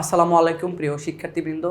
আসসালামু আলাইকুম, প্রিয় শিক্ষার্থীবৃন্দ।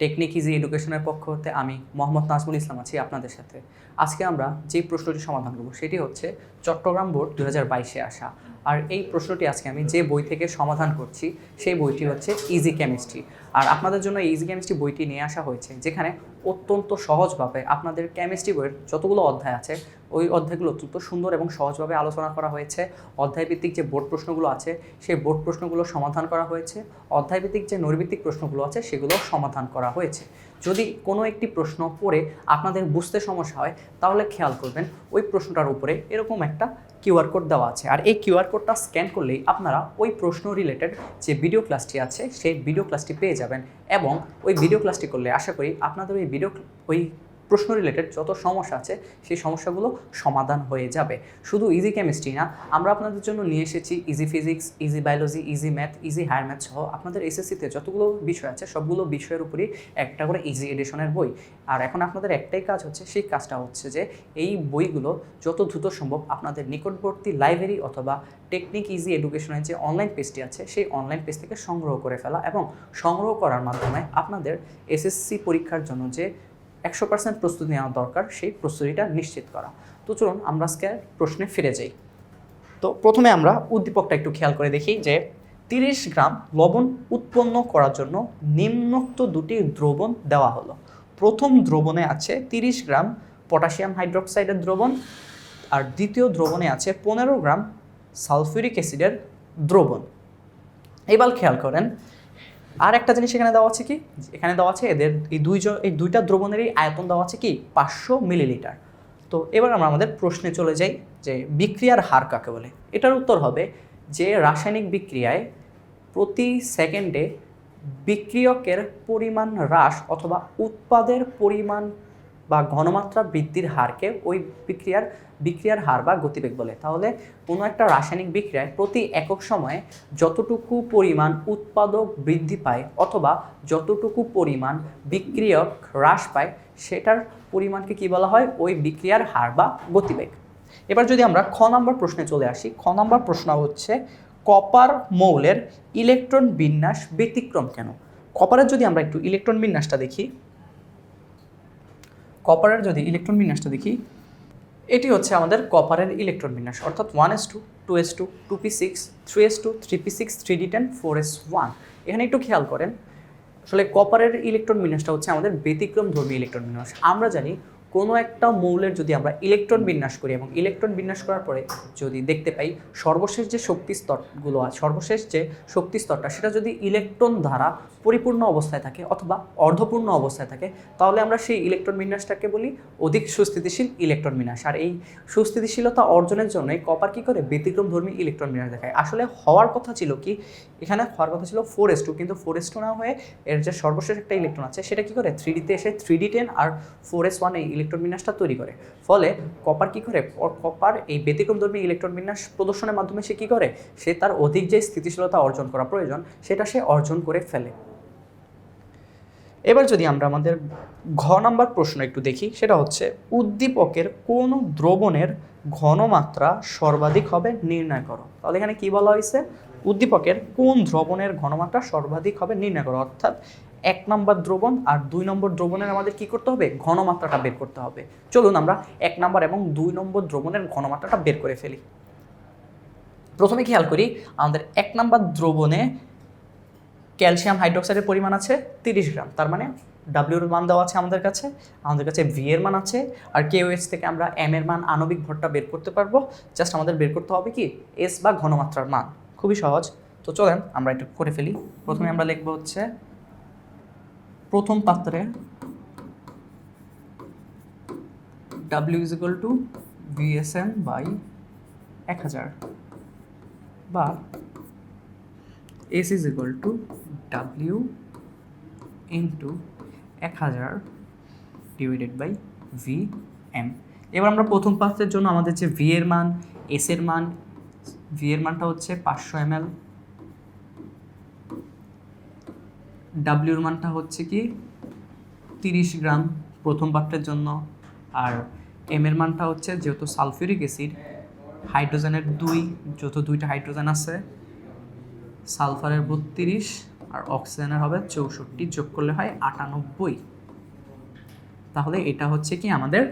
টেকনিক ইজি এডুকেশনের পক্ষ হতে আমি মোহাম্মদ নাজমুল ইসলাম আছি আপনাদের সাথে। আজকে আমরা যে প্রশ্নটি সমাধান করব, সেটি হচ্ছে চট্টগ্রাম বোর্ড দু বাইশে আসা। আর এই প্রশ্নটি আজকে আমি যে বই থেকে সমাধান করছি, সেই বইটি হচ্ছে ইজি কেমিস্ট্রি আর আপনাদের জন্য ইজি কেমিস্ট্রি বইটি নিয়ে আসা হয়েছে, যেখানে অত্যন্ত সহজভাবে আপনাদের কেমিস্ট্রি বইয়ের যতগুলো অধ্যায় আছে ওই অধ্যায়গুলো অত্যন্ত সুন্দর এবং সহজভাবে আলোচনা করা হয়েছে। অধ্যায়ভিত্তিক যে বোর্ড প্রশ্নগুলো আছে, সেই বোর্ড প্রশ্নগুলো সমাধান করা হয়েছে। অধ্যায়ভিত্তিক যে নৈর্ভিত্তিক প্রশ্নগুলো আছে, সেগুলো সমাধান করা হয়েছে। যদি কোনো একটি প্রশ্ন পড়ে আপনাদের বুঝতে সমস্যা হয়, তাহলে খেয়াল করবেন, ওই প্রশ্নটার উপরে এরকম একটা কিউআর কোড দেওয়া আছে। আর এই কিউআর কোডটা স্ক্যান করলেই আপনারা ওই প্রশ্ন রিলেটেড যে ভিডিও ক্লাসটি আছে, সেই ভিডিও ক্লাসটি পেয়ে যাবেন। এবং ওই ভিডিও ক্লাসটি করলে আশা করি আপনাদের ওই ভিডিও ওই প্রশ্ন রিলেটেড যত সমস্যা আছে, সেই সমস্যাগুলো সমাধান হয়ে যাবে। শুধু ইজি কেমিস্ট্রি না, আমরা আপনাদের জন্য নিয়ে এসেছি easy physics easy biology easy math easy higher math সহ আপনাদের এসএসসিতে যতগুলো বিষয় আছে, সবগুলো বিষয়ের উপরই একটা করে ইজি এডিশনের বই। আর এখন আপনাদের একটাই কাজ হচ্ছে, সেই কাজটা হচ্ছে যে, এই বইগুলো যত দ্রুত সম্ভব আপনাদের নিকটবর্তী লাইব্রেরি অথবা টেকনিক ইজি এডুকেশনের যে অনলাইন পেজটি আছে, সেই অনলাইন পেজ থেকে সংগ্রহ করে ফেলা এবং সংগ্রহ করার মাধ্যমে আপনাদের এসএসসি পরীক্ষার জন্য যে একশো পার্সেন্ট প্রস্তুতি নেওয়া দরকার, সেই প্রস্তুতিটা নিশ্চিত করা। তো চলুন আমরা আজকে প্রশ্নে ফিরে যাই। তো প্রথমে আমরা উদ্দীপকটা একটু খেয়াল করে দেখি যে, তিরিশ গ্রাম লবণ উৎপন্ন করার জন্য নিম্নোক্ত দুটি দ্রবণ দেওয়া হলো। প্রথম দ্রবণে আছে তিরিশ গ্রাম পটাশিয়াম হাইড্রোক্সাইডের দ্রবণ, আর দ্বিতীয় দ্রবণে আছে পনেরো গ্রাম সালফিউরিক অ্যাসিডের দ্রবণ। এবার খেয়াল করেন আর একটা জিনিস এখানে দেওয়া আছে কি? এখানে দেওয়া আছে এদের এই দুই এই দুইটা দ্রবণেরই আয়তন দেওয়া আছে কি? পাঁচশো মিলিলিটার। তো এবার আমরা আমাদের প্রশ্নে চলে যাই যে বিক্রিয়ার হার কাকে বলে? এটার উত্তর হবে যে রাসায়নিক বিক্রিয়ায় প্রতি সেকেন্ডে বিক্রিয়কের পরিমাণ হ্রাস অথবা উৎপাদের পরিমাণ বা ঘনমাত্রা বৃদ্ধির হারকে ওই বিক্রিয়ার বিক্রিয়ার হার বা গতিবেগ বলে। তাহলে কোনো একটা রাসায়নিক বিক্রিয়ায় প্রতি একক সময়ে যতটুকু পরিমাণ উৎপাদক বৃদ্ধি পায় অথবা যতটুকু পরিমাণ বিক্রিয়ক হ্রাস পায়, সেটার পরিমাণকে কি বলা হয়? ওই বিক্রিয়ার হার বা গতিবেগ। এবার যদি আমরা খ নম্বর প্রশ্নে চলে আসি, খ নম্বর প্রশ্ন হচ্ছে, কপার মৌলের ইলেকট্রন বিন্যাস ব্যতিক্রম কেন? কপারের যদি আমরা একটু ইলেকট্রন বিন্যাসটা দেখি কপারের যদি ইলেকট্রন বিন্যাসটা দেখি, এটি হচ্ছে আমাদের কপারের ইলেকট্রন বিন্যাস, অর্থাৎ one s two two s two two p six three s two three p six three d ten four s one এখানে একটু খেয়াল করেন, আসলে কপারের ইলেকট্রন বিন্যাসটা হচ্ছে আমাদের ব্যতিক্রম ধর্মী ইলেকট্রন বিন্যাস। আমরা জানি কোনো একটা মৌলের যদি আমরা ইলেকট্রন বিন্যাস করি এবং ইলেকট্রন বিন্যাস করার পরে যদি দেখতে পাই, সর্বশেষ যে শক্তি স্তরগুলো আছে, সর্বশেষ যে শক্তি স্তরটা, সেটা যদি ইলেকট্রন দ্বারা পরিপূর্ণ অবস্থায় থাকে অথবা অর্ধপূর্ণ অবস্থায় থাকে, তাহলে আমরা সেই ইলেকট্রন বিন্যাসটাকে বলি অধিক সুস্থিতিশীল ইলেকট্রন বিন্যাস। আর এই সুস্থিতিশীলতা অর্জনের জন্য কপার কী করে? ব্যতিক্রম ধর্মী ইলেকট্রন বিন্যাস দেখায়। আসলে হওয়ার কথা ছিল কি? এখানে হওয়ার কথা ছিল ফোর এস টু কিন্তু ফোর এস টু না হয়ে এর যে সর্বশেষ একটা ইলেকট্রন আছে, সেটা কী করে? থ্রি ডিতে এসে থ্রি ডি টেন আর ফোর এস ওয়ান এই ইলেকট্রন বিন্যাসটা তৈরি করে। ফলে কপার কি করে? কপার এই ব্যতিক্রম ধর্মী ইলেকট্রন বিন্যাস প্রদর্শনের মাধ্যমে সে কী করে? সে তার অধিক যে স্থিতিশীলতা অর্জন করা প্রয়োজন, সেটা সে অর্জন করে ফেলে। এবার যদি আমরা আমাদের ঘ নাম্বার প্রশ্ন একটু দেখি, সেটা হচ্ছে, উদ্দীপকের কোন দ্রবণের ঘনমাত্রা সর্বাধিক হবে নির্ণয় করো। তাহলে এখানে কি বলা হয়েছে? উদ্দীপকের কোন দ্রবণের ঘনমাত্রা সর্বাধিক হবে নির্ণয় করো? অর্থাৎ এক নম্বর দ্রবণ আর দুই নম্বর দ্রবণের আমাদের কি করতে হবে? ঘনমাত্রাটা বের করতে হবে। চলুন আমরা এক নম্বর এবং দুই নম্বর দ্রবণের ঘনমাত্রাটা বের করে ফেলি। প্রথমে খেয়াল করি, আমাদের এক নম্বর দ্রবণে ক্যালসিয়াম হাইড্রোক্সাইডের পরিমাণ আছে তিরিশ গ্রাম। তার মানে ডাব্লিউর মান দেওয়া আছে আমাদের কাছে আমাদের কাছে ভি এর মান আছে, আর কে কেওএস থেকে আমরা এম এর মান আণবিক ভরটা বের করতে পারব। জাস্ট আমাদের বের করতে হবে কি? এস বা ঘনমাত্রার মান। খুবই সহজ। তো চলেন আমরা একটু করে ফেলি। প্রথমে আমরা লিখব হচ্ছে প্রথম পাত্রে W is equal to VSN by এক হাজার বা S is equal to W into এক হাজার ডিভাইডেড বাই ভি এম এবার আমরা প্রথম পাত্রের জন্য আমাদের যে ভি এর মান এস এর মান ভি এর মানটা হচ্ছে পাঁচশো এম এল ডাব্লিউর মানটা হচ্ছে কি তিরিশ গ্রাম প্রথম পাত্রের জন্য। আর এম এর মানটা হচ্ছে যেহেতু সালফিউরিক অ্যাসিড, হাইড্রোজেনের দুই যত দুইটা হাইড্রোজেন আছে, সালফারের বত্রিশ আর অক্সিজেনের হবে চৌষট্টি, যোগ করলে হয় আটানব্বই। তাহলে এটা হচ্ছে কি আমাদের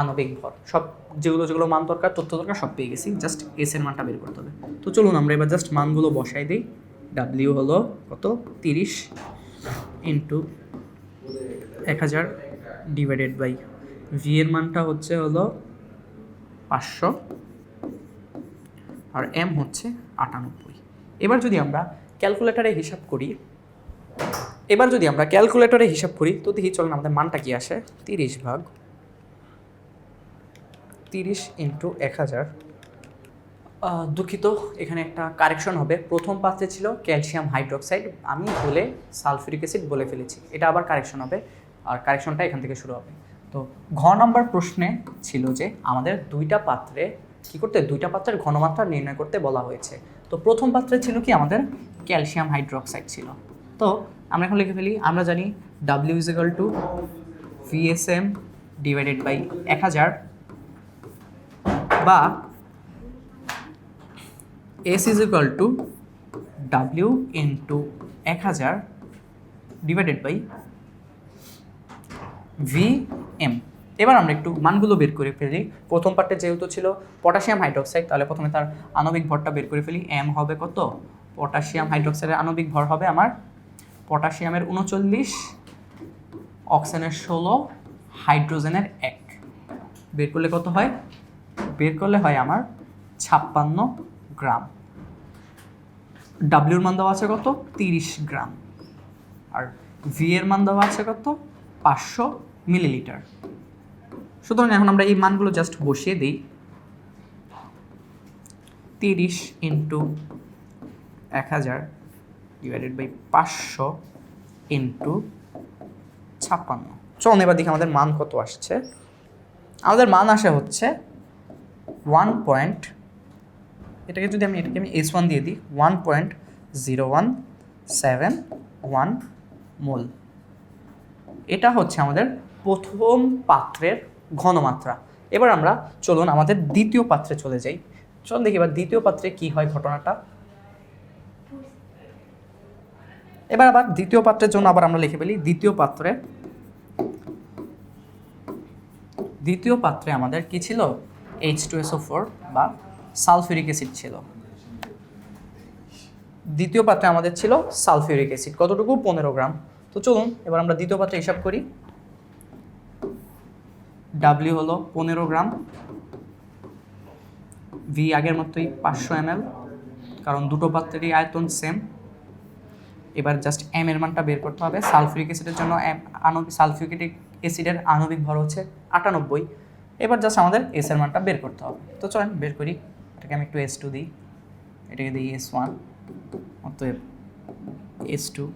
আণবিক ভর। সব যেগুলো যেগুলো মান দরকার, তথ্য দরকার, সব পেয়ে গেছি। জাস্ট এস এর মানটা বের করতে হবে। তো চলুন আমরা এবার জাস্ট মানগুলো বসাই দিই। ডাব্লিউ হলো কত? তিরিশ ইন্টু এক হাজার ডিভাইডেড বাই ভি এর মানটা হচ্ছে হলো পাঁচশো আর এম হচ্ছে আটানব্বই। এবার যদি আমরা ক্যালকুলেটারে হিসাব করি, এবার যদি আমরা ক্যালকুলেটরে হিসাব করি, তো দেখি চলুন আমাদের মানটা কি আসে? তিরিশ ভাগ তিরিশ ইন্টু এক হাজার দুঃখিত, এখানে একটা কারেকশন হবে। প্রথম পাত্রে ছিল ক্যালসিয়াম হাইড্রোক্সাইড, আমি বলে সালফিউরিক অ্যাসিড বলে ফেলেছি। এটা আবার কারেকশন হবে আর কারেকশনটা এখান থেকে শুরু হবে। তো ঘ নম্বর প্রশ্নে ছিল যে আমাদের দুইটা পাত্রে কি করতে, দুইটা পাত্রের ঘনমাত্রা নির্ণয় করতে বলা হয়েছে। তো প্রথম পাত্রে ছিল কি, আমাদের ক্যালসিয়াম হাইড্রোক্সাইড ছিল। তো আমরা এখন লিখে ফেলি, আমরা জানি W is equal to VSM divided by এক হাজার বা S is equal to W into এক হাজার ডিভাইডেড বাই ভি এম এবার আমরা একটু মানগুলো বের করে ফেলি। প্রথম পার্টে যেহেতু ছিল পটাশিয়াম হাইড্রোক্সাইড তাহলে প্রথমে তার আণবিক ভরটা বের করে ফেলি। এম হবে কত? পটাশিয়াম হাইড্রোক্সাইডের আণবিক ভর হবে আমার পটাশিয়ামের উনচল্লিশ অক্সিজেনের ষোলো হাইড্রোজেনের এক। বের করলে কত হয়? বের করলে হয় আমার ছাপ্পান্ন গ্রাম। ডাব্লিউর মান দেওয়া আছে কত? তিরিশ গ্রাম। আর ভি এর মান দেওয়া আছে কত? পাঁচশো মিলিলিটার। সুতরাং এখন আমরা এই মানগুলো জাস্ট বসিয়ে দিই। তিরিশ ইন্টু এক হাজার ডিভাইডেড বাই পাঁচশো ইন্টু ছাপ্পান্ন। চলুন এবার দেখি আমাদের মান কত আসছে। আমাদের মান আসে হচ্ছে ওয়ান পয়েন্ট এটাকে যদি আমি, এটাকে আমি এস ওয়ান দিয়ে দিই one point zero one seven one mole এটা হচ্ছে আমাদের প্রথম পাত্রের ঘনমাত্রা। এবার আমরা চলুন আমাদের দ্বিতীয় পাত্রে চলে যাই। চলুন দেখি এবার দ্বিতীয় পাত্রে কি হয় ঘটনাটা। এবার আবার দ্বিতীয় পাত্রের জন্য আবার আমরা লিখে ফেলি, দ্বিতীয় পাত্রে দ্বিতীয় পাত্রে আমাদের কি ছিল? এইচ টু এসও ফোর বা সালফিউরিক অ্যাসিড ছিল। দ্বিতীয় পাত্রে আমাদের ছিল সালফিউরিক অ্যাসিড। কতটুকু? পনেরো গ্রাম। তো চলুন, এবার আমরা দ্বিতীয় পাত্রে হিসাব করি। ডাব্লিউ হলো পনেরো গ্রাম। ভি আগের মতোই পাঁচশো এম কারণ দুটো পাত্রেরই আয়তন সেম এবার জাস্ট এম এর মানটা বের করতে হবে। সালফিউরিক অ্যাসিডের জন্য আণবিক সালফিউরিক অ্যাসিডের আণবিক ভর হচ্ছে আটানব্বই। এবার জাস্ট আমাদের এস এর মানটা বের করতে হবে। তো চলেন, বের করি। এটাকে আমি একটু এস টু দিই। এটাকে দিই এস ওয়ান অতএব এস টু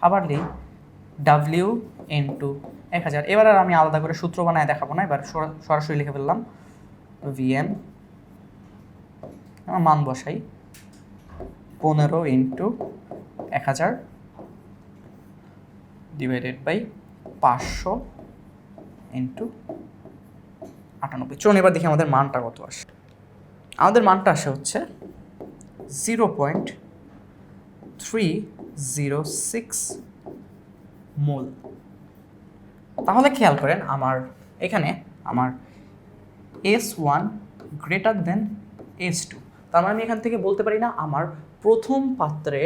আবার দিই ডাব্লিউ এন টু এক হাজার। এবার আর আমি আলাদা করে সূত্র বানায় দেখাবো না, এবার সরা- সরাসরি লিখে ফেললাম। ভিএন আমার মান বসাই। পনেরো ইন্টু এক হাজার। ডিভাইডেড বাই পাঁচশো ইন্টু আটানব্বই। চলুন এবার দেখি আমাদের মানটা কত আসে। আমাদের মানটা আসে হচ্ছে zero point three zero six mole. তাহলে খেয়াল করেন আমার এখানে আমার S one greater than S two. তার মানে আমি এখান থেকে বলতে পারি না আমার প্রথম পাত্রে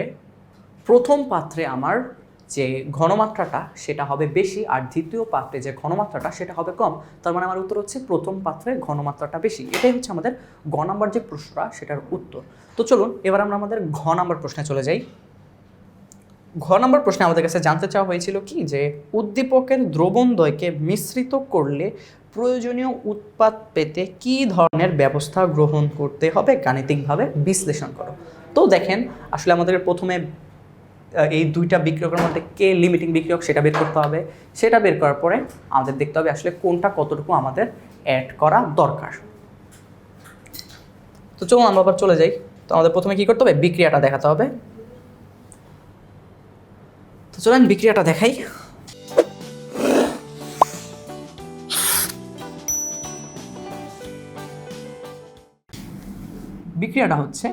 প্রথম পাত্রে আমার যে ঘনমাত্রাটা সেটা হবে বেশি আর দ্বিতীয় পাত্রে যে ঘনমাত্রাটা সেটা হবে কম, তার মানে আমার উত্তর হচ্ছে প্রথম পাত্রে ঘনমাত্রাটা বেশি। এটাই হচ্ছে আমাদের ঘ নাম্বার যে প্রশ্নটা সেটার উত্তর। তো চলুন, এবার আমরা আমাদের ঘ নাম্বার প্রশ্নে চলে যাই। ঘ নম্বর প্রশ্নে আমাদের কাছে জানতে চাওয়া হয়েছিল কি যে, উদ্দীপকের দ্রবণদ্বয়কে মিশ্রিত করলে প্রয়োজনীয় উৎপাদ পেতে কি ধরনের ব্যবস্থা গ্রহণ করতে হবে? গাণিতিকভাবে বিশ্লেষণ করো। তো দেখেন, আসলে আমাদের প্রথমে এই দুইটা বিক্রিয়কের মধ্যে কে লিমিটিং বিক্রিয়ক সেটা বের করতে হবে। সেটা বের করার পরে আমাদের দেখতে হবে আসলে কোনটা কতটুকু আমাদের অ্যাড করা দরকার। তো চলুন আমরা আবার চলে যাই। তো আমাদের প্রথমে কি করতে হবে? বিক্রিয়াটা দেখাতে হবে। তো চলেন বিক্রিয়াটা দেখাই। বিক্রিয়াটা হচ্ছে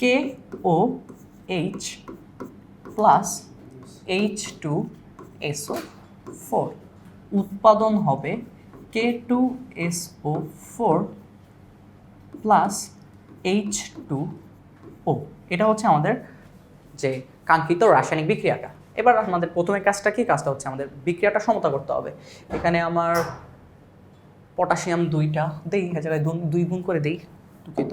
K O H plus H two SO four উৎপাদন হবে K two SO four plus H two O এটা হচ্ছে আমাদের যে কাঙ্ক্ষিত রাসায়নিক বিক্রিয়াটা। এবার আমাদের প্রথমে কাজটা কি? কাজটা হচ্ছে আমাদের বিক্রিয়াটা সমতা করতে হবে। এখানে আমার পটাশিয়াম দুইটা দেই, এ জায়গায় দুই গুণ করে দেই। দুঃখিত।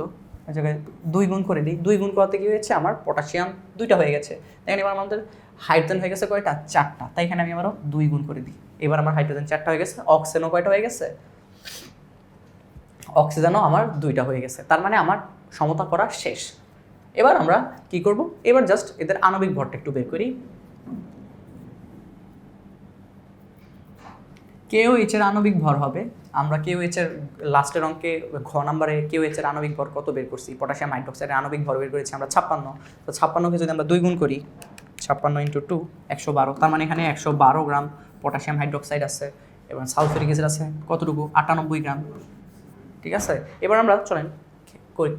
জায়গায় দুই গুণ করে দিই। দুই গুণ করাতে কী হয়েছে? আমার পটাশিয়াম দুইটা হয়ে গেছে। দেখেন এবার আমাদের হাইড্রোজেন হয়ে গেছে কয়টা? চারটা। তাই এখানে আমি আবারও দুই গুণ করে দিই। এবার আমার হাইড্রোজেন চারটা হয়ে গেছে, অক্সিজেনও কয়টা হয়ে গেছে? অক্সিজেনও আমার দুইটা হয়ে গেছে। তার মানে আমার সমতা করা শেষ। এবার আমরা কি করব? এবার জাস্ট এদের আণবিক ভরটা একটু বের করি। কেও এইচ এর আণবিক ভর হবে আমরা কেউ এইচ এর লাস্টের অঙ্কে ঘ নাম্বারে কেউ এইচ এর আণবিক ভর কত বের করছি? পটাশিয়াম হাইড্রোক্সাইডের আণবিক ভর বের করেছি আমরা ছাপ্পান্ন। তো ছাপ্পান্নকে যদি আমরা দুই গুণ করি, ছাপ্পান্ন ইন্টু টু একশো বারো। তার মানে এখানে একশো বারো গ্রাম পটাশিয়াম হাইড্রোক্সাইড আছে এবং সালফিউরিক অ্যাসিড আছে। কতটুকু? আটানব্বই গ্রাম। ঠিক আছে? এবার আমরা চলেন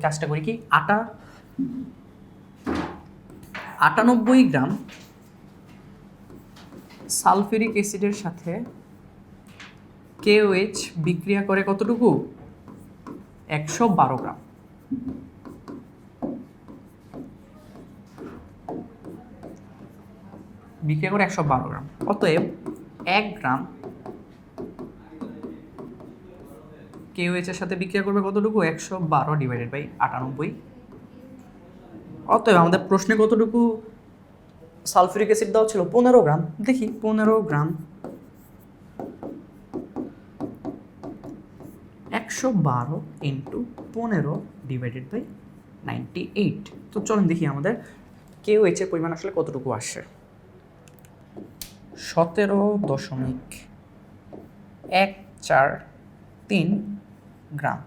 কাজটা করি কি? আটা, আটানব্বই গ্রাম সালফিউরিক অ্যাসিডের সাথে কেওএইচ বিক্রিয়া করে কতটুকু? একশো বারো গ্রাম। বিক্রিয়া করে একশো বারো গ্রাম। অতএব এক গ্রাম কেওএইচ এর সাথে বিক্রিয়া করবে কতটুকু? একশো বারো ডিভাইডেড বাই আটানব্বই। অতএব আমাদের প্রশ্নে কতটুকু? সালফিউরিক অ্যাসিড দেওয়া ছিল পনেরো গ্রাম। দেখি, পনেরো গ্রাম একশো বারো ইন্টু পনেরো ডিভাইডেড বাই নাইনটি এইট তো চলুন দেখি আমাদের কেউ এইচের পরিমাণ আসলে কতটুকু আসে। সতেরো দশমিক এক চার তিন গ্রাম।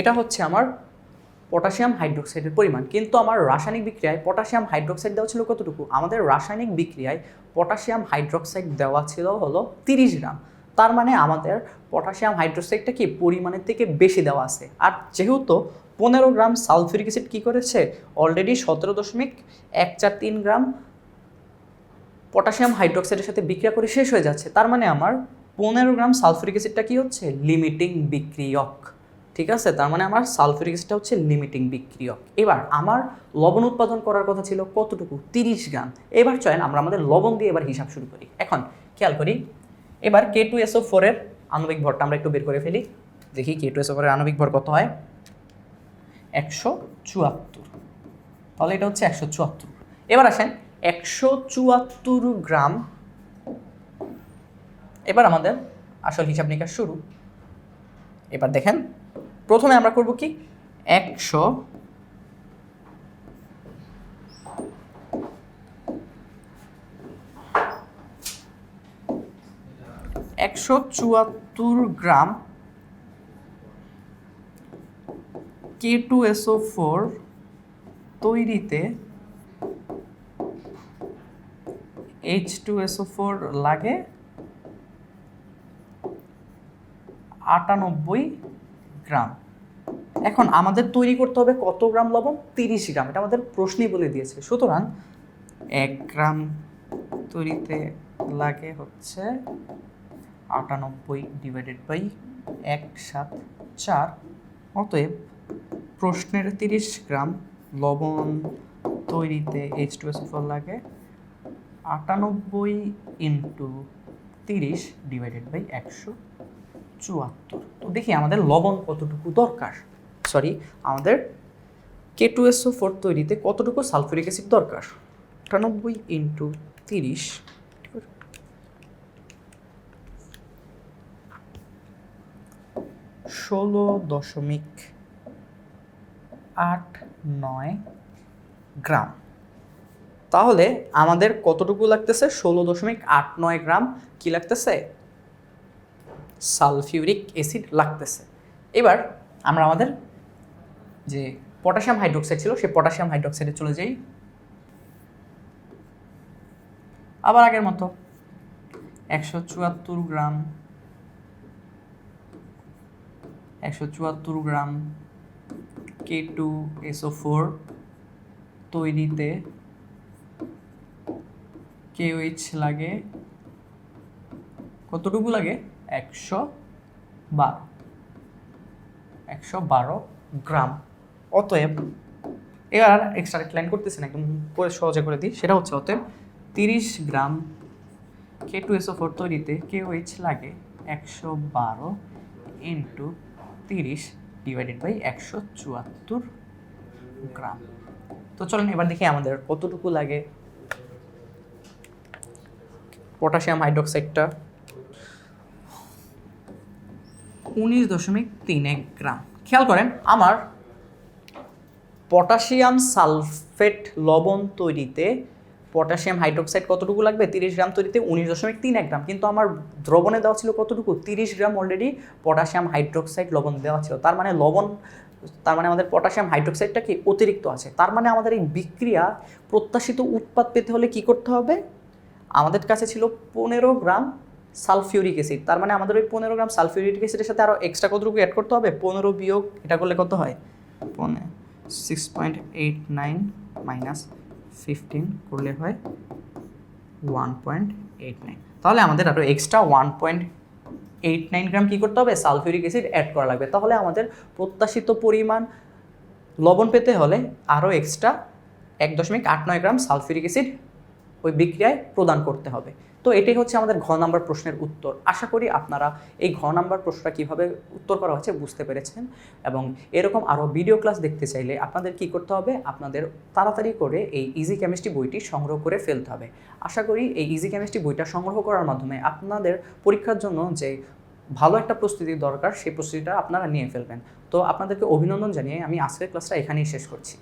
এটা হচ্ছে আমার পটাশিয়াম হাইড্রোক্সাইডের পরিমাণ। কিন্তু আমার রাসায়নিক বিক্রিয়ায় পটাশিয়াম হাইড্রোক্সাইড দেওয়া ছিল কতটুকু? আমাদের রাসায়নিক বিক্রিয়ায় পটাশিয়াম হাইড্রোক্সাইড দেওয়া ছিল হলো তিরিশ গ্রাম। তার মানে আমাদের পটাশিয়াম হাইড্রোক্সাইডটা কি পরিমাণের থেকে বেশি দেওয়া আছে? আর যেহেতু পনেরো গ্রাম সালফিউরিক অ্যাসিড কী করেছে? অলরেডি সতেরো দশমিক এক চার তিন গ্রাম পটাশিয়াম হাইড্রোক্সাইডের সাথে বিক্রিয়া করে শেষ হয়ে যাচ্ছে। তার মানে আমার পনেরো গ্রাম সালফিউরিক অ্যাসিডটা কি হচ্ছে? লিমিটিং বিক্রিয়ক। ঠিক আছে? তার মানে আমার সালফিউরিক অ্যাসিডটা হচ্ছে লিমিটিং বিক্রিয়ক। এবার আমার লবণ উৎপাদন করার কথা ছিল কতটুকু? তিরিশ গ্রাম। এবার চয়েন আমরা আমাদের লবণ দিয়ে এবার হিসাব শুরু করি। এখন খেয়াল করি এবার কে টু এসও ফোরের আণবিক ভরটা আমরা একটু বের করে ফেলি। দেখি কে টু এসও ফোরের আণবিক ভর কত হয়? একশো চুয়াত্তর। তাহলে এটা হচ্ছে একশো চুয়াত্তর। এবার আসেন, একশো চুয়াত্তর গ্রাম। এবার আমাদের আসল হিসাব নিকাশ শুরু। এবার দেখেন, প্রথমে আমরা করব কি? একশো একশো চুয়াত্তর gram K two SO four তৈরিতে এইচ টু এসও ফোর লাগে আটানব্বই গ্রাম। এখন আমাদের তৈরি করতে হবে কত গ্রাম লবণ? তিরিশ গ্রাম, এটা আমাদের প্রশ্নই বলে দিয়েছে। সুতরাং এক গ্রাম তৈরিতে লাগে হচ্ছে আটানব্বই ডিভাইডেড বাই এক সাত চার। অতএব প্রশ্নের তিরিশ গ্রাম লবণ তৈরিতে এইচ টু এস ফোর লাগে। আটানব্বই ইন্টু তিরিশ ডিভাইডেড বাই একশো চুয়াত্তর। তো দেখি আমাদের লবণ কতটুকু দরকার? সরি আমাদের কে টু এসও ফোর তৈরিতে কতটুকু সালফিউরিক অ্যাসিড দরকার? আটানব্বই ইন্টু তিরিশ ষোলো দশমিক আট নয় গ্রাম। তাহলে আমাদের কতটুকু লাগতেছে? ষোলো দশমিক আট নয় গ্রাম কি লাগতেছে? সালফিউরিক অ্যাসিড লাগতেছে। এবার আমরা আমাদের যে পটাশিয়াম হাইড্রোক্সাইড ছিল, সেই পটাশিয়াম হাইড্রোক্সাইডে চলে যাই। আবার আগের মতো। একশো চুয়াত্তর গ্রাম একশো চুয়াত্তর gram K two SO four তৈরিতে কেওএইচ লাগে। কতটুকু লাগে? একশো বারো। একশো বারো গ্রাম। অতএব এবার এক্সট্রা লাইন করতেছেন একদম করে সহজে করে দিই। সেটা হচ্ছে অতএব তিরিশ gram K two SO four তৈরিতে কেওএইচ লাগে। একশো বারো ইন্টু তিরিশ ডিভাইডেড বাই একশো চুয়াত্তর গ্রাম। তো চলুন এবার দেখি আমাদের কতটুকু লাগে। পটাশিয়াম হাইড্রোক্সাইডটা উনিশ দশমিক তিন এক গ্রাম। খেয়াল করেন, আমার পটাশিয়াম সালফেট লবণ তৈরিতে পটাশিয়াম হাইড্রোক্সাইড কতটুকু লাগবে? তিরিশ গ্রাম তৈরিতে উনিশ দশমিক তিন এক গ্রাম। কিন্তু আমার দ্রবণে দেওয়া ছিল কতটুকু? তিরিশ গ্রাম অলরেডি পটাশিয়াম হাইড্রোক্সাইড লবণ দেওয়া ছিল। তার মানে লবণ, তার মানে আমাদের পটাশিয়াম হাইড্রোক্সাইডটা কি? অতিরিক্ত আছে। তার মানে আমাদের এই বিক্রিয়া, প্রত্যাশিত উৎপাদ পেতে হলে কি করতে হবে? আমাদের কাছে ছিল পনেরো গ্রাম সালফিউরিক অ্যাসিড। তার মানে আমাদের ওই পনেরো গ্রাম সালফিউরিক অ্যাসিডের সাথে আরও এক্সট্রা কতটুকু অ্যাড করতে হবে? পনেরো বিয়োগ, এটা করলে কত হয়? পনে six point eight nine minus fifteen করলে হয় ওয়ান পয়েন্ট এইট নাইন তাহলে আমাদের আরও extra one point eight nine gram কী করতে হবে? সালফিউরিক অ্যাসিড অ্যাড করা লাগবে। তাহলে আমাদের প্রত্যাশিত পরিমাণ লবণ পেতে হলে আরও এক্সট্রা এক দশমিক আট নয় গ্রাম সালফিউরিক অ্যাসিড ওই বিক্রিয়ায় প্রদান করতে হবে। তো এটাই হচ্ছে আমাদের ঘ নাম্বার প্রশ্নের উত্তর। আশা করি আপনারা এই ঘ নাম্বার প্রশ্নটা কীভাবে উত্তর করা হচ্ছে বুঝতে পেরেছেন এবং এরকম আরও ভিডিও ক্লাস দেখতে চাইলে আপনাদের কি করতে হবে? আপনাদের তাড়াতাড়ি করে এই ইজি কেমিস্ট্রি বইটি সংগ্রহ করে ফেলতে হবে। আশা করি এই ইজি কেমিস্ট্রি বইটা সংগ্রহ করার মাধ্যমে আপনাদের পরীক্ষার জন্য যে ভালো একটা প্রস্তুতি দরকার, সেই প্রস্তুতিটা আপনারা নিয়ে ফেলবেন। তো আপনাদেরকে অভিনন্দন জানিয়ে আমি আজকের ক্লাসটা এখানেই শেষ করছি।